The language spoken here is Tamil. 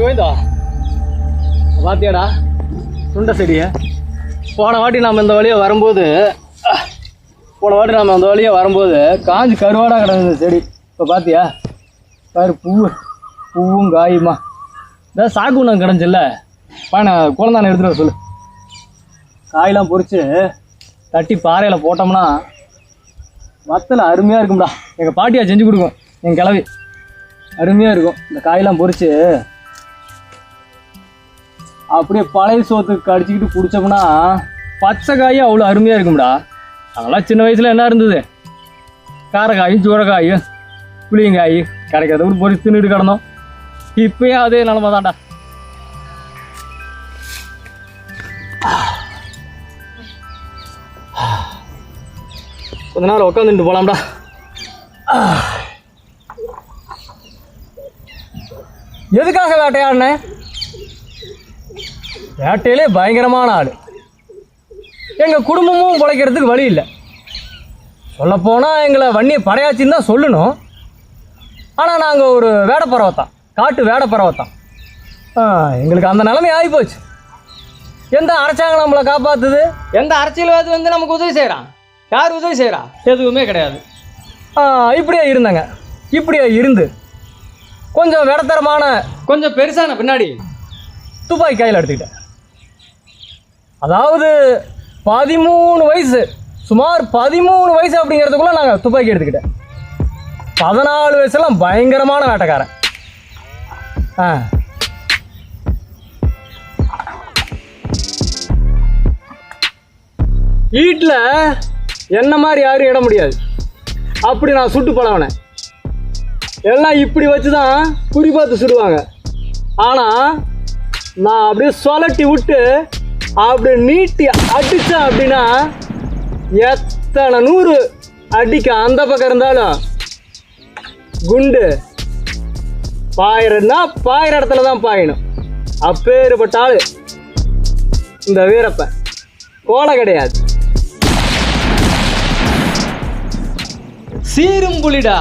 கோவிந்தா பார்த்தியாடா சுண்ட செடியை. போன வாட்டி நாம் இந்த வழியாக வரும்போது போன வாட்டி நாம் அந்த வழியாக வரும்போது காஞ்சி கருவாடாக கிடந்தது செடி. இப்போ பார்த்தியா பாரு பூவு பூவும் காயுமா. இந்த சாக்கு ஒன்று கிடஞ்சில்ல பானை குழந்தான எடுத்துகிட்டு சொல்லு. காயெல்லாம் பொறிச்சு தட்டி பாறையில் போட்டோம்னா வத்தல் அருமையாக இருக்கும்டா. எங்கள் பாட்டியாக செஞ்சு கொடுக்கும். என் கிளவி அருமையாக இருக்கும். இந்த காயெல்லாம் பொறிச்சு அப்படியே பழைய சோத்துக்கு கடிச்சிக்கிட்டு குடிச்சோம்னா பச்சை காயும் அவ்வளோ அருமையாக இருக்கும்டா. அதெல்லாம் சின்ன வயசில் என்ன இருந்தது? காரக்காயும் சூறக்காயும் புளியங்காய் கிடைக்கிறத ஒரு பொறி தின்னுட்டு கிடந்தோம். இப்பயும் அதே நிலமை தான்டா. கொஞ்ச நேரம் உட்காந்துட்டு போலாம்டா. எதுக்காக வேட்டையாடினேன் வேட்டையிலே பயங்கரமான ஆள். எங்கள் குடும்பமும் பிழைக்கிறதுக்கு வழி இல்லை. சொல்லப்போனால் எங்களை வன்னிய படையாச்சின்னு தான் சொல்லணும். ஆனால் நாங்கள் ஒரு வேடப்பறவைத்தான் காட்டு வேடப்பறவைத்தான் எங்களுக்கு அந்த நிலைமை ஆகிப்போச்சு எந்த அரசாங்கம் நம்மளை காப்பாற்றுது எந்த அரசியல்வாதி வந்து நமக்கு உதவி செய்கிறான் யார் உதவி செய்கிறா எதுவுமே கிடையாது. இப்படியே இருந்தாங்க. இப்படியே இருந்து. கொஞ்சம் விடத்தரமான கொஞ்சம் பெருசான பின்னாடி. துப்பாக்கி கையில் எடுத்துக்கிட்டேன். அதாவது பதிமூணு வயசு சுமார் பதிமூணு வயசு அப்படிங்கிறதுக்குள்ள நாங்கள் துப்பாக்கி எடுத்துக்கிட்டேன். பதினாலு வயசுலாம் பயங்கரமான வேட்டைக்காரன். ஆ. வீட்டில் என்ன மாதிரி யாரும் இட முடியாது. அப்படி நான் சுட்டு பழகினேன். எல்லாம் இப்படி வச்சு தான் குறி பார்த்து சுடுவாங்க. ஆனால் நான் அப்படியே சொலட்டி விட்டு அப்படி நீட்டி அடித்தேன் அப்படின்னா எத்தனை நூறு அடிக்க அந்த பக்கம் இருந்தாலும் குண்டு. பாயிரன்னா பாயிர இடத்துல தான் பாயணும். அப்பேறுபட்ட ஆள் இந்த வீரப்பன் கோலை கிடையாது. சீரும் புலிடா